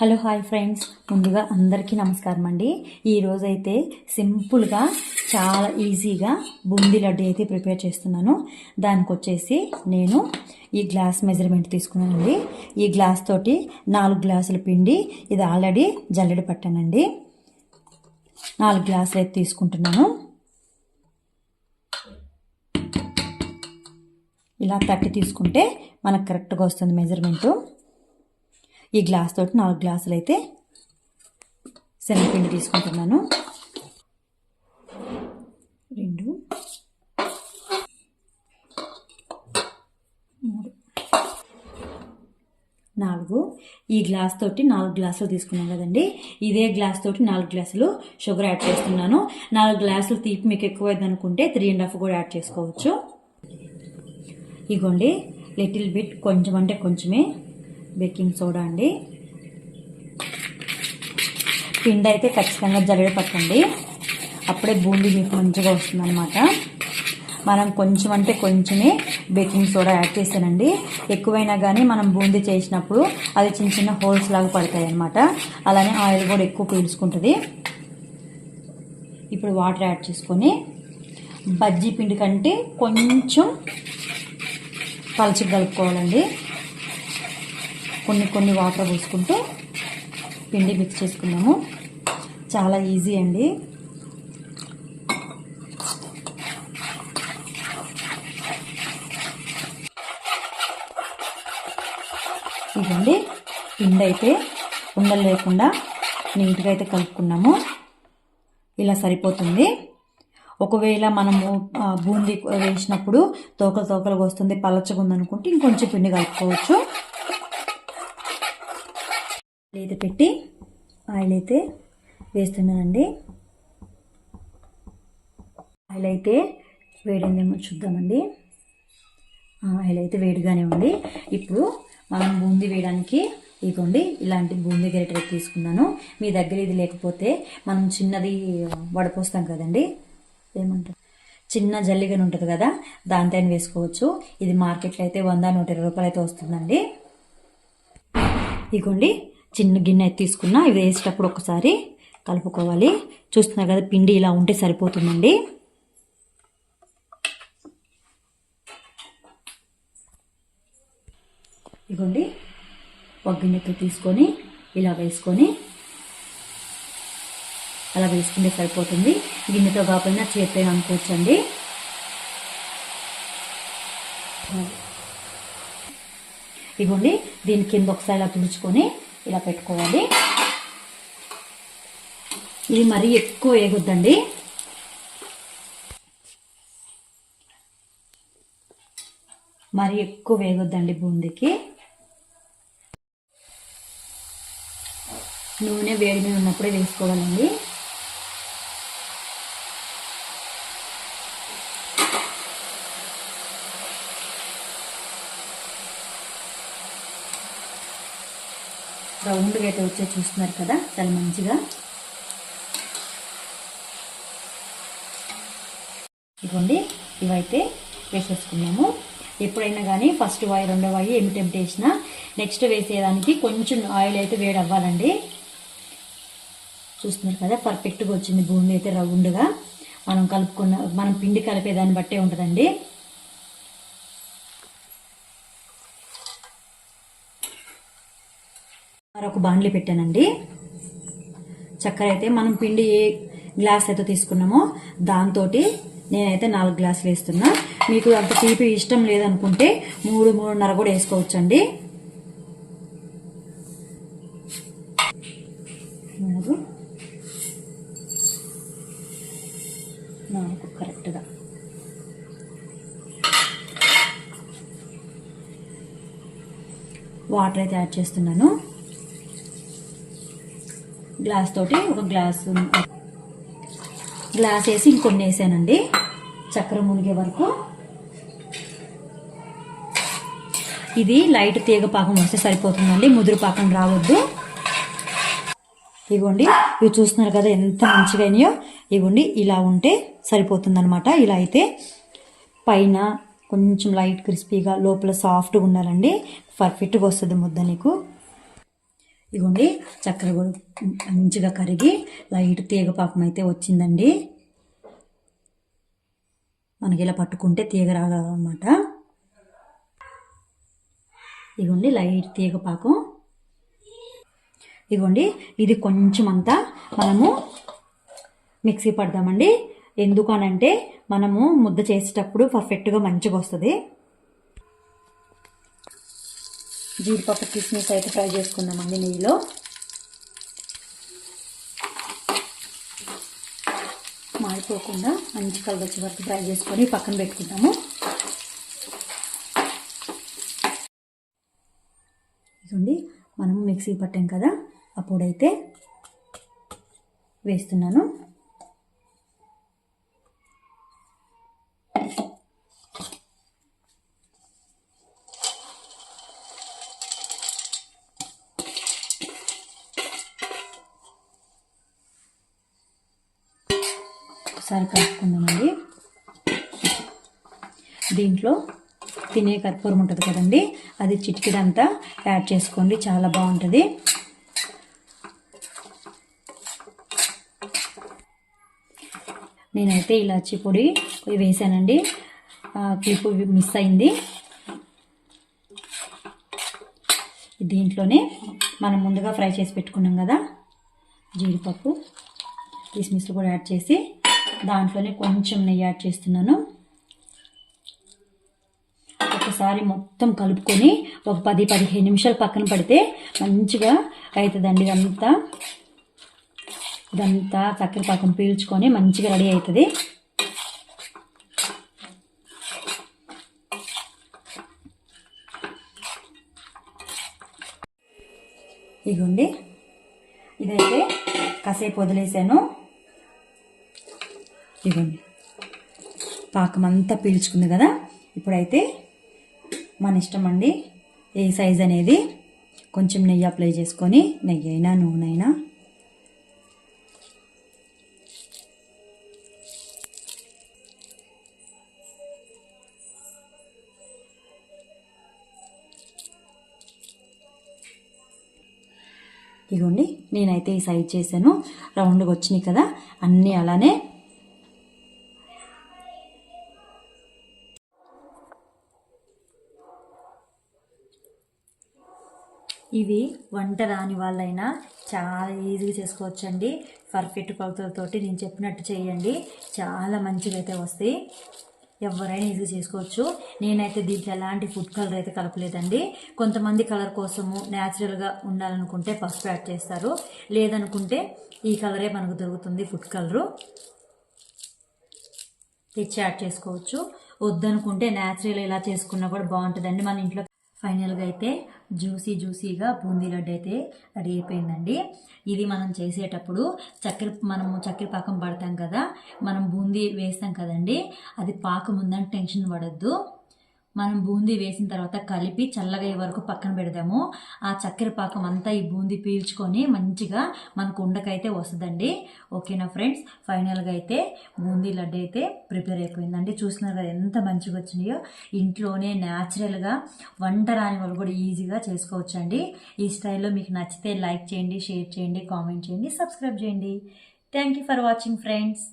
Hello hi friends. ముందుగా అందరికీ నమస్కారం అండి. ఈరోజైతే సింపుల్గా చాలా ఈజీగా బూందీ లడ్డు అయితే ప్రిపేర్ చేస్తున్నాను. దానికి వచ్చేసి నేను ఈ గ్లాస్ మెజర్మెంట్ తీసుకున్నానండి. ఈ గ్లాస్ తోటి నాలుగు గ్లాసుల పిండి ఇది ఆల్రెడీ జల్లెడ పట్టానండి. నాలుగు గ్లాసులు అయితే తీసుకుంటున్నాను. ఇలా తట్టి తీసుకుంటే మనకు కరెక్ట్గా వస్తుంది మెజర్మెంటు. ఈ గ్లాస్ తోటి నాలుగు గ్లాసులు అయితే శనగపిండి తీసుకుంటున్నాను. రెండు మూడు నాలుగు. ఈ గ్లాస్ తోటి నాలుగు గ్లాసులు తీసుకున్నాను కదండి. ఇదే గ్లాస్ తోటి నాలుగు గ్లాసులు షుగర్ యాడ్ చేస్తున్నాను. నాలుగు గ్లాసులు తీపి మీకు ఎక్కువైంది అనుకుంటే త్రీ అండ్ హాఫ్ కూడా యాడ్ చేసుకోవచ్చు. ఇగోండి లిటిల్ బిట్ కొంచెం అంటే కొంచెమే. బేకింగ్ సోడా అండి. పిండి అయితే ఖచ్చితంగా జల్లెడ పట్టండి అప్పుడే బూందీ మీకు మంచిగా వస్తుందన్నమాట. మనం కొంచెం అంటే కొంచెమే బేకింగ్ సోడా యాడ్ చేశానండి ఎక్కువైనా కానీ మనం బూందీ చేసినప్పుడు అది చిన్న చిన్న హోల్స్ లాగా పడతాయి అనమాట అలానే ఆయిల్ కూడా ఎక్కువ పీల్చుకుంటుంది. ఇప్పుడు వాటర్ యాడ్ చేసుకొని బజ్జీ పిండి కంటే కొంచెం పలచి కలుపుకోవాలండి. కొన్ని కొన్ని వాటర్ పోసుకుంటూ పిండి మిక్స్ చేసుకున్నాము. చాలా ఈజీ అండి. ఇదండి పిండి అయితే ఉండలు లేకుండా నీట్గా అయితే కలుపుకున్నాము. ఇలా సరిపోతుంది. ఒకవేళ మనము బూందీ వేసినప్పుడు తోకలు తోకలు వస్తుంది పలచగా ఉందనుకుంటే ఇంకొంచెం పిండి కలుపుకోవచ్చు. అయితే పెట్టి ఆయిల్ అయితే వేస్తున్నానండి. ఆయిల్ అయితే వేడిందేమో చూద్దామండి. ఆయిల్ అయితే వేడిగానే ఉంది. ఇప్పుడు మనం బూందీ వేయడానికి ఇదిగోండి ఇలాంటి బూందీ గరిటె తీసుకున్నాను. మీ దగ్గర ఇది లేకపోతే మనం చిన్నది వడపోస్తాం కదండి. ఏమంటారు? చిన్న జల్లిగని ఉంటుంది కదా దాంతో వేసుకోవచ్చు. ఇది మార్కెట్లో అయితే వంద నూట ఇరవై రూపాయలు అయితే వస్తుందండి. ఇగోండి చిన్న గిన్నె తీసుకున్నా ఇది వేసేటప్పుడు ఒకసారి కలుపుకోవాలి. చూస్తున్నారు కదా పిండి ఇలా ఉంటే సరిపోతుందండి. ఇగోండి ఒక గిన్నెతో తీసుకొని ఇలా వేసుకొని అలా వేసుకుంటే సరిపోతుంది. గిన్నెతో కాకుండా చేతితో అనుకోవచ్చండి. ఇగోండి దీని కింద ఒకసారి ఇలా తుడుచుకొని ఇలా పెట్టుకోవాలి. ఇది మరీ ఎక్కువ వేగొద్దండి మరి ఎక్కువ వేగొద్దండి బూందీకి. నూనె వేడి మీద ఉన్నప్పుడే వేసుకోవాలండి. రౌండ్గా అయితే వచ్చే చూస్తున్నారు కదా చాలా మంచిగా. ఇదిగోండి ఇవైతే వేసేసుకున్నాము. ఎప్పుడైనా కానీ ఫస్ట్ వాయి రెండో వాయి ఏమి వేసినా నెక్స్ట్ వేసేదానికి కొంచెం ఆయిల్ అయితే వేడి అవ్వాలండి చూస్తున్నారు కదా పర్ఫెక్ట్గా వచ్చింది బూందీ అయితే రౌండ్గా మనం కలుపుకున్న మనం పిండి కలిపేదాన్ని బట్టే ఉంటుందండి. మరొక బాండ్లీ పెట్టానండి. చక్కెర అయితే మనం పిండి ఏ గ్లాస్ అయితే తీసుకున్నామో దాంతో నేనైతే నాలుగు గ్లాసులు వేస్తున్నా. మీకు అంత తీపి ఇష్టం లేదనుకుంటే మూడు మూడున్నర కూడా వేసుకోవచ్చండి. మూడు. నాలుగు కరెక్ట్గా. వాటర్ అయితే యాడ్ చేస్తున్నాను. గ్లాస్ తోటి ఒక గ్లాస్ గ్లాస్ వేసి ఇంకొన్ని వేసానండి. చక్కెర మునిగే వరకు. ఇది లైట్ తీగ పాకం వస్తే సరిపోతుందండి. ముదురు పాకం రావద్దు. ఇగోండి ఇవి చూస్తున్నారు కదా ఎంత మంచిగా అయినాయో. ఇగోండి ఇలా ఉంటే సరిపోతుందనమాట ఇలా అయితే పైన కొంచెం లైట్ క్రిస్పీగా లోపల సాఫ్ట్గా ఉండాలండి. పర్ఫెక్ట్గా వస్తుంది ముద్ద నీకు. ఇగోండి చక్కెర కూడా మంచిగా కరిగి లైట్ తీగ పాకం అయితే వచ్చిందండి. మనకి ఇలా పట్టుకుంటే తీగ రాగాలన్నమాట ఇగోండి లైట్ తీగ పాకం. ఇగోండి ఇది కొంచెం అంతా మనము మిక్సీ పడదామండి ఎందుకనంటే మనము ముద్ద చేసేటప్పుడు పర్ఫెక్ట్గా మంచిగా వస్తుంది. జీడిపప్పు కిస్మిస్ అయితే ఫ్రై చేసుకుందామండి నెయ్యిలో. మాడిపోకుండా మంచి కలర్ వచ్చే వరకు ఫ్రై చేసుకొని పక్కన పెట్టుకుందాము ఇదండి మనం మిక్సీ పట్టాం కదా అప్పుడైతే వేస్తున్నాను. ఒకసారి కలుపుకుందామండి. దీంట్లో తినే కర్పూరం ఉంటుంది కదండి అది చిటికిడంతా యాడ్ చేసుకోండి చాలా బాగుంటుంది. నేనైతే ఇలాచి పొడి వేసానండి. క్లిప్ మిస్ అయింది. దీంట్లోనే మనం ముందుగా ఫ్రై చేసి పెట్టుకున్నాం కదా జీడిపప్పు కిస్మిస్లు కూడా యాడ్ చేసి దాంట్లోనే కొంచెం నెయ్యి యాడ్ చేస్తున్నాను. ఒకసారి మొత్తం కలుపుకొని ఒక పది పదిహేను నిమిషాలు పక్కన పడితే మంచిగా అవుతుందండి ఇదంతా. ఇదంతా చక్కెర పాకం పీల్చుకొని మంచిగా రెడీ అవుతుంది ఇదిగోండి ఇదైతే కాసేపు వదిలేసాను. ఇదిగోండి. పాకం అంతా పీల్చుకుంది కదా? ఇప్పుడైతే మన ఇష్టం అండి. ఏ సైజ్ అనేది కొంచెం నెయ్యి అప్లై చేసుకొని నెయ్యి అయినా నూనె అయినా. ఇగోండి నేనైతే ఈ సైజ్ చేశాను. రౌండ్గా వచ్చినాయి కదా? అన్నీ అలానే ఇవి వంట రాని వాళ్ళైనా చాలా ఈజీగా చేసుకోవచ్చండి. పర్ఫెక్ట్ కొలతలతోటి నేను చెప్పినట్టు చేయండి. చాలా మంచిగా అయితే వస్తాయి. ఎవరైనా ఈజీగా చేసుకోవచ్చు. నేనైతే దీంట్లో ఎలాంటి ఫుడ్ కలర్ అయితే కలపలేదండి. కొంతమంది కలర్ కోసము న్యాచురల్గా ఉండాలనుకుంటే పసుపు యాడ్ చేస్తారు. లేదనుకుంటే ఈ కలరే మనకు దొరుకుతుంది ఫుడ్ కలరు. తెచ్చి యాడ్ చేసుకోవచ్చు. వద్దనుకుంటే న్యాచురల్ ఇలా చేసుకున్నా కూడా బాగుంటుందండి. మన ఇంట్లో ఫైనల్గా అయితే జ్యూసీ జ్యూసీగా బూందీ లడ్డు అయితే రెడీ అయిపోయిందండి. ఇది మనం చేసేటప్పుడు చక్కెర మనము చక్కెర పాకం పడతాం కదా మనం బూందీ వేస్తాం కదండి అది పాకం ఉందని టెన్షన్ పడద్దు. మనం బూందీ వేసిన తర్వాత కలిపి చల్లగా అయ్యే వరకు పక్కన పెడదాము. ఆ చక్కెర పాకం అంతా ఈ బూందీ పీల్చుకొని మంచిగా మనకు ఉండకైతే వస్తుందండి. ఓకేనా ఫ్రెండ్స్? ఫైనల్గా అయితే బూందీ లడ్డు అయితే ప్రిపేర్ అయిపోయిందండి. చూస్తున్నారు కదా ఎంత మంచిగా వచ్చినాయో. ఇంట్లోనే న్యాచురల్గా వంట రాని వాళ్ళు కూడా ఈజీగా చేసుకోవచ్చండి. ఈ స్టైల్లో మీకు నచ్చితే లైక్ చేయండి షేర్ చేయండి కామెంట్ చేయండి సబ్స్క్రైబ్ చేయండి. Thank you for watching friends.